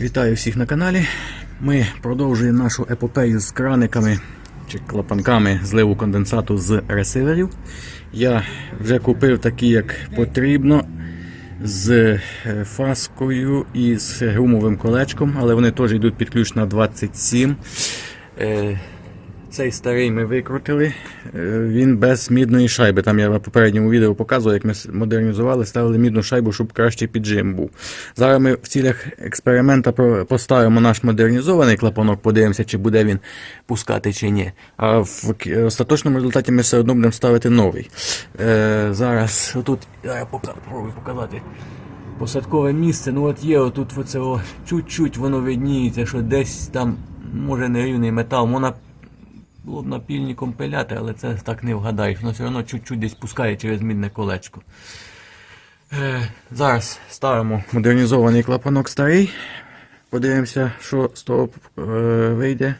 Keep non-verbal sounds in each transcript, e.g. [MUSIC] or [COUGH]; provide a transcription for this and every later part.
Вітаю всіх на каналі. Ми продовжуємо нашу епопею з краниками чи клапанками зливу конденсату з ресиверів. Я вже купив такі, як потрібно, з е, фаскою і з гумовим колечком, але вони теж йдуть під ключ на 27. Цей старий ми викрутили, е, він без мідної шайби. Там я в попередньому відео показував, як ми модернізували, ставили мідну шайбу, щоб краще піджим був. Зараз ми в цілях експеримента поставимо наш модернізований клапанок, подивимося, чи буде він пускати чи ні. А в остаточному результаті ми все одно будемо ставити новий. Е, зараз отут я попробую показати. Посадкове місце, ну от є отут чуть-чуть воно видніється, що десь там може нерівний метал, можна було б напільником пиляти, але це так не вгадаєш. Воно все одно чуть-чуть десь пускає через мідне колечко. Е, зараз ставимо модернізований клапанок старий. Подивимося, що з того е, вийде.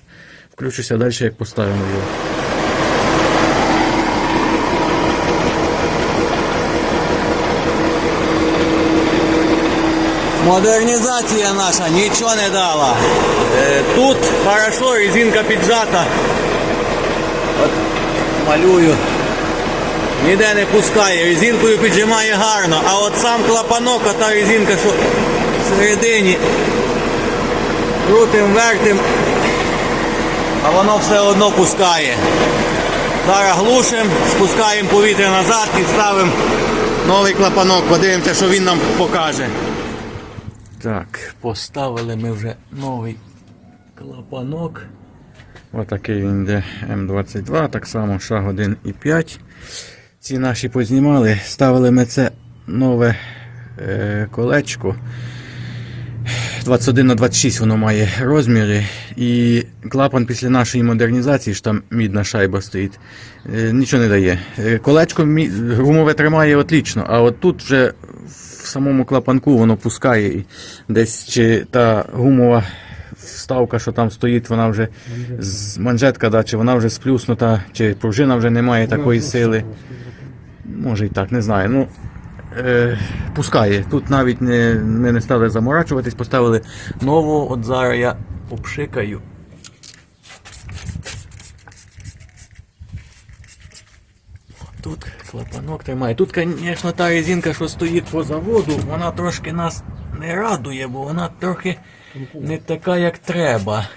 Включуся далі, як поставимо його. Модернізація наша нічого не дала. Е, тут хорошо, резинка піджата. От малюю. Ніде не пускає, резинкою піджимає гарно, а от сам клапанок, а та резинка, що всередині крутим, вертим, а воно все одно пускає. Зараз глушимо, спускаємо повітря назад і ставимо новий клапанок, подивимося, що він нам покаже. Так, поставили ми вже новий клапанок. Отакий він йде М22, так само шаг 1 і 5. Ці наші познімали. Ставили ми це нове е, колечко. 21 на 26 воно має розміри. І клапан після нашої модернізації, ж там мідна шайба стоїть, е, нічого не дає. Е, Колечко мі- гумове тримає отлично, а от тут вже в самому клапанку воно пускає і десь чи та гумова вставка, що там стоїть, вона вже з манжетка, да, чи вона вже сплюснута, чи пружина вже не має такої сили. Може і так, не знаю. Ну, е, пускає. Тут навіть не, ми не стали заморачуватись, поставили нову. От зараз я обшикаю. Тут клапанок тримає. Тут, звісно, та резинка, що стоїть по заводу, вона трошки нас не радує, бо вона трохи не така, як треба.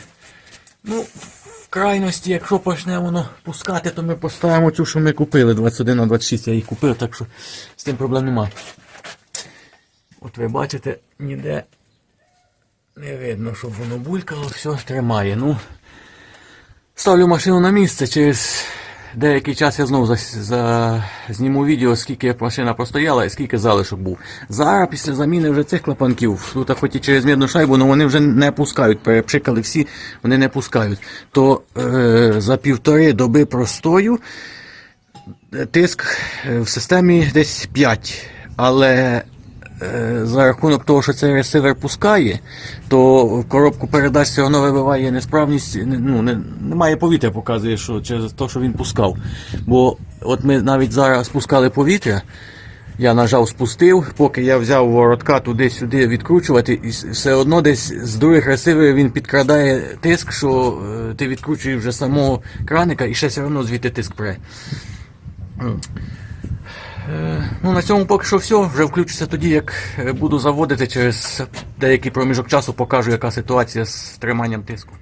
Ну, в крайності, якщо почне воно пускати, то ми поставимо цю, що ми купили 21 на 26, я її купив, так що з тим проблем нема. От ви бачите, ніде не видно, щоб воно булькало, все тримає. Ну, ставлю машину на місце. Через деякий час я знову зніму відео, скільки машина простояла і скільки залишок був. Зараз після заміни вже цих клапанків, тут хоч і через мідну шайбу, але вони вже не пускають. Перепшикали всі, вони не пускають. То е, за півтори доби простою е, тиск е, в системі десь 5. Але за рахунок того, що цей ресивер пускає, то в коробку передач все одно вибиває несправність, ну, не, немає повітря, показує, що через те, що він пускав. Бо от ми навіть зараз спускали повітря, я нажав спустив, поки я взяв воротка туди-сюди відкручувати, і все одно десь з других ресиверів він підкрадає тиск, що е, ти відкручуєш вже самого краника і ще все одно звідти тиск пре. Е, Ну, на цьому поки що все. Вже включуся тоді, як е, буду заводити через деякий проміжок часу, покажу, яка ситуація з триманням тиску.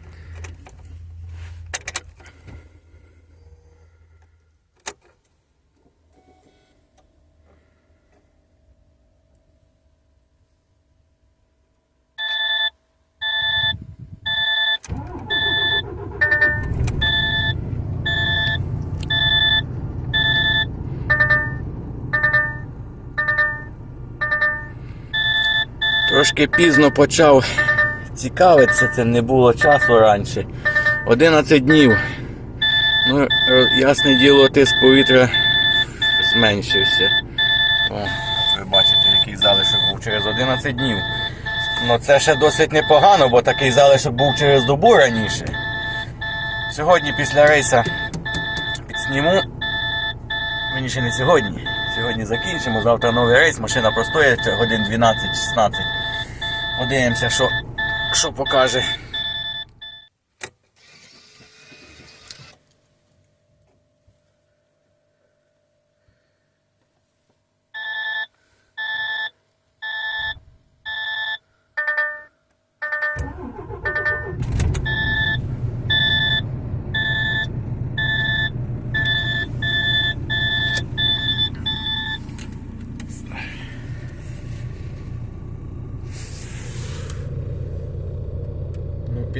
Трошки пізно почав цікавитися, це не було часу раніше. 11 днів. Ну, ясне діло, тиск повітря зменшився. О, ви бачите, який залишок був через 11 днів. Ну це ще досить непогано, бо такий залишок був через добу раніше. Сьогодні після рейса підсніму. Мені ще не сьогодні. Сьогодні закінчимо. Завтра новий рейс, машина простоїть годин 12-16. Подивимося, що що покаже.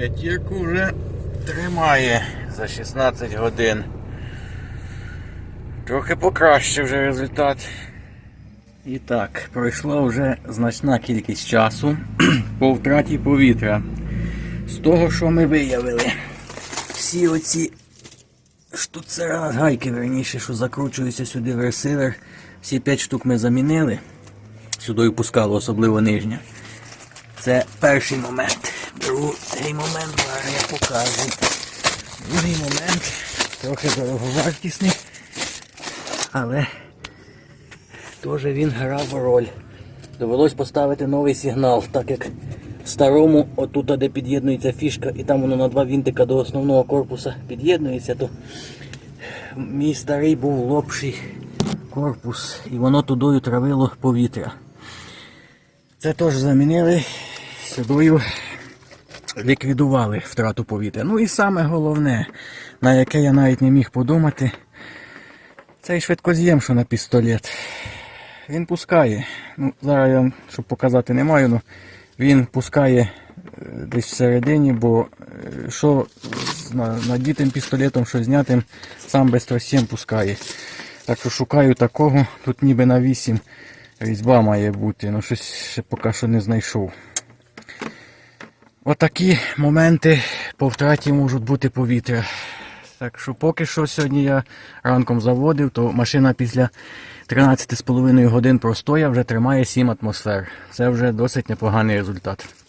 П'ятірку вже тримає за 16 годин. Трохи покращив вже результат. І так, пройшла вже значна кількість часу [CLEARS THROAT] по втраті повітря. З того, що ми виявили, всі оці штуцера, гайки, верніше, що закручуються сюди в ресивер, всі 5 штук ми замінили. Сюди пускало, особливо нижня. Це перший момент. Цей момент, зараз я покажу. Другий момент. Трохи дороговартісний, але теж він грав роль. Довелось поставити новий сигнал, так як старому, отут, де під'єднується фішка, і там воно на два вінтика до основного корпуса під'єднується, то мій старий був лопший корпус, і воно тудою травило повітря. Це теж замінили сюдою ліквідували втрату повітря. Ну і саме головне, на яке я навіть не міг подумати, цей швидкоз'єм, що на пістолет. Він пускає. Ну, зараз я вам, щоб показати, не маю, ну він пускає е, десь всередині, бо е, що з надітим пістолетом, що знятим, сам без тросім пускає. Так що шукаю такого, тут ніби на 8 різьба має бути, ну щось ще поки що не знайшов. Отакі моменти по втраті можуть бути повітря. Так що поки що сьогодні я ранком заводив, то машина після 13,5 годин простоя вже тримає 7 атмосфер. Це вже досить непоганий результат.